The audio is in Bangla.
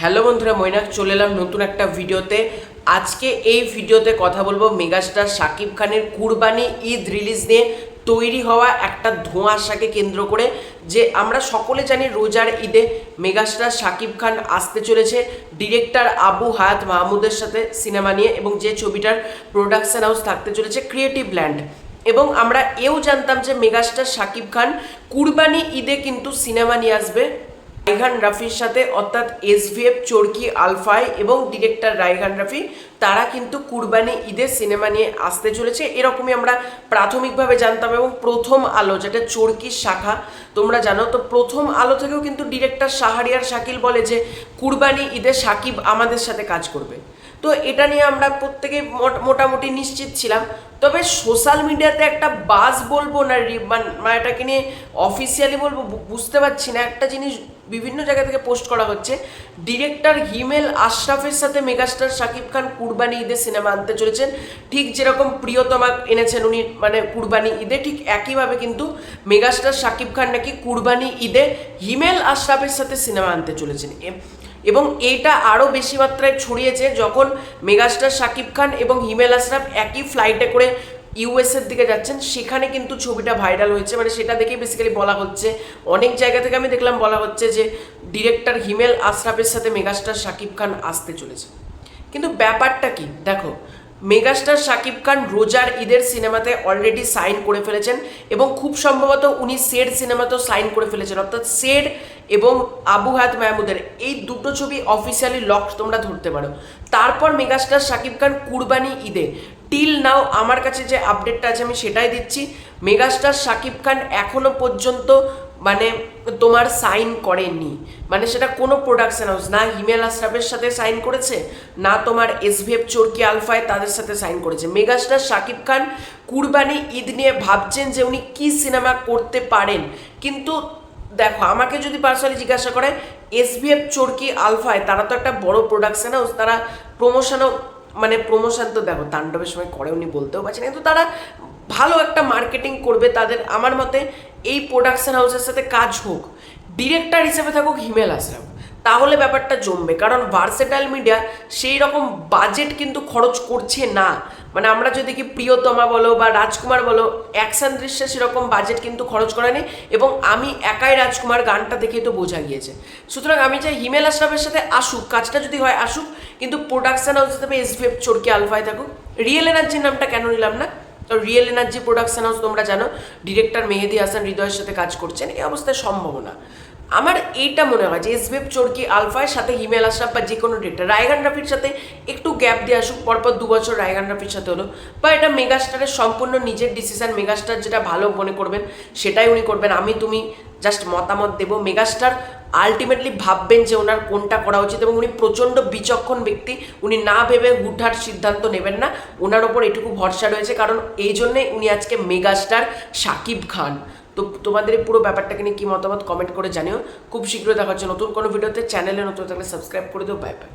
হ্যালো বন্ধুরা, মৈনাক, চলে এলাম নতুন একটা ভিডিওতে। আজকে এই ভিডিওতে কথা বলব মেগাস্টার শাকিব খানের কুরবানি ঈদ রিলিজ নিয়ে তৈরি হওয়া একটা ধোঁয়াশাকে কেন্দ্র করে, যে আমরা সকলে জানি রোজার ঈদে মেগাস্টার শাকিব খান আসতে চলেছে। ডিরেক্টর আবু হায়াত মাহমুদের সাথে সিনেমা নিয়ে এবং যে ছবিটার প্রোডাকশন হাউস থাকতে চলেছে ক্রিয়েটিভ ল্যান্ড। এবং আমরা এও জানতাম যে মেগাস্টার শাকিব খান কুরবানি ঈদে কিন্তু সিনেমা নিয়ে আসবে রাইহান রাফির সাথে, অর্থাৎ এসভিএফ, চরকি, আলফাই এবং ডিরেক্টর রাইহান রাফি, তারা কিন্তু কুরবানি ঈদের সিনেমা নিয়ে আসতে চলেছে। এরকমই আমরা প্রাথমিকভাবে জানতাম এবং প্রথম আলো, যেটা চরকির শাখা, তোমরা জানো। তো প্রথম আলো থেকেও কিন্তু ডিরেক্টর শাহরিয়ার শাকিল বলে যে, কুরবানি ঈদে সাকিব আমাদের সাথে কাজ করবে। তো এটা নিয়ে আমরা প্রত্যেকে মোট- মোটামুটি নিশ্চিত ছিলাম। তবে সোশ্যাল মিডিয়াতে একটা বাস বলব না মান- মানে এটাকে নিয়ে অফিসিয়ালি বলব বুঝতে পারছি না। একটা জিনিস বিভিন্ন জায়গা থেকে পোস্ট করা হচ্ছে। ডিরেক্টর হিমেল আশরাফের সাথে মেগাস্টার শাকিব খান কুরবানি ঈদের সিনেমা আনতে চলেছেন। ঠিক যেরকম প্রিয়তমা এনেছেন উনি মানে কুরবানি ঈদে, ঠিক একইভাবে কিন্তু মেগাস্টার শাকিব খান নাকি কুরবানি ঈদে হিমেল আশরাফের সাথে সিনেমা আনতে চলেছেন। এবং এটা আরও বেশি মাত্রায় ছড়িয়েছে যখন মেগাস্টার শাকিব খান এবং হিমেল আশরাফ একই ফ্লাইটে করে ইউএসের দিকে যাচ্ছেন, সেখানে কিন্তু ছবিটা ভাইরাল হয়েছে। মানে সেটা দেখেই বেসিক্যালি বলা হচ্ছে, অনেক জায়গা থেকে আমি দেখলাম বলা হচ্ছে যে ডিরেক্টর হিমেল আশরাফের সাথে মেগাস্টার শাকিব খান আসতে চলেছে। কিন্তু ব্যাপারটা কি? দেখো মেগাস্টার শাকিব খান রোজার ঈদের সিনেমাতে অলরেডি সাইন করে ফেলেছেন এবং খুব সম্ভবত উনি সেড সিনেমাতেও সাইন করে ফেলেছেন। অর্থাৎ সেড এবং আবু হায়াত মাহমুদের, এই দুটো ছবি অফিসিয়ালি লক তোমরা ধরতে পারো। তারপর মেগাস্টার শাকিব খান কুরবানি ঈদে টিল নাও আমার কাছে যে আপডেটটা আছে আমি সেটাই দিচ্ছি। মেগাস্টার শাকিব খান এখনও পর্যন্ত মানে তোমার সাইন করেনি। মানে সেটা কোনো প্রোডাকশন হাউস না হিমেল আশরাফের সাথে সাইন করেছে, না তোমার এসভিএফ চরকি আলফায় তাদের সাথে সাইন করেছে। মেগাস্টার শাকিব খান কুরবানি ঈদ নিয়ে ভাবছেন যে উনি কি সিনেমা করতে পারেন। কিন্তু দেখো, আমাকে যদি পার্সোনালি জিজ্ঞাসা করে এসভিএফ চরকি আলফায় তারা তো একটা বড় প্রোডাকশন হাউস তারা প্রমোশনও মানে প্রমোশন তো দেখো, তাণ্ডবের সময় করে উনি বলতেও পারছেন কিন্তু তারা ভালো একটা মার্কেটিং করবে তাদের, আমার মতে এই প্রোডাকশন হাউসের সাথে কাজ হোক ডিরেক্টর হিসেবে থাকুক হিমেল আশরাফ তাহলে ব্যাপারটা জমবে। কারণ ভার্সেটাইল মিডিয়া সেই রকম বাজেট কিন্তু খরচ করছে না। মানে আমরা যদি কি প্রিয়তমা বলো বা রাজকুমার বলো, অ্যাকশন দৃশ্যে সেরকম বাজেট কিন্তু খরচ করা নেই এবং আমি একাই রাজকুমার গানটা দেখেই তো বোঝা গিয়েছে। সুতরাং আমি চাই হিমেল আশরাফের সাথে আসুক, কাজটা যদি হয় আসুক, কিন্তু প্রোডাকশন হাউস হিসেবে এসভিএফ চরকি আলফায় থাকুক। রিয়েল এনার্জির নামটা কেন নিলাম না? তো রিয়েল এনার্জি প্রোডাকশন হাউস তোমরা জানো ডিরেক্টর মেহেদি হাসান হৃদয়ের সাথে কাজ করছেন, এই অবস্থায় সম্ভব না আমার এইটা মনে হয় যে এসবিএফ চরকি আলফার সাথে হিমেল আশরাফ বা যে কোনো ডিরেক্টর রায়গান রাফির সাথে একটু গ্যাপ দিয়ে আসুক, পরপর দু বছর রায়গান রাফির সাথে হলো। বা এটা মেগাস্টারের সম্পূর্ণ নিজের ডিসিশন মেগাস্টার যেটা ভালো মনে করবেন, সেটাই উনি করবেন। আমি তুমি জাস্ট মতামত দেবো। মেগাস্টার আলটিমেটলি ভাববেন যে ওনার কোনটা করা উচিত এবং উনি প্রচণ্ড বিচক্ষণ ব্যক্তি। উনি না ভেবে হুটহাট সিদ্ধান্ত নেবেন না। ওনার ওপর এটুকু ভরসা রয়েছে, কারণ এই জন্যে উনি আজকে মেগাস্টার সাকিব খান। তো তোমাদের এই পুরো ব্যাপারটাকে নিয়ে কি মতামত কমেন্ট করে জানিও। খুব শীঘ্রই দেখা হচ্ছে নতুন কোনো ভিডিওতে চ্যানেলে নতুন থাকলে সাবস্ক্রাইব করে দিও। Bye bye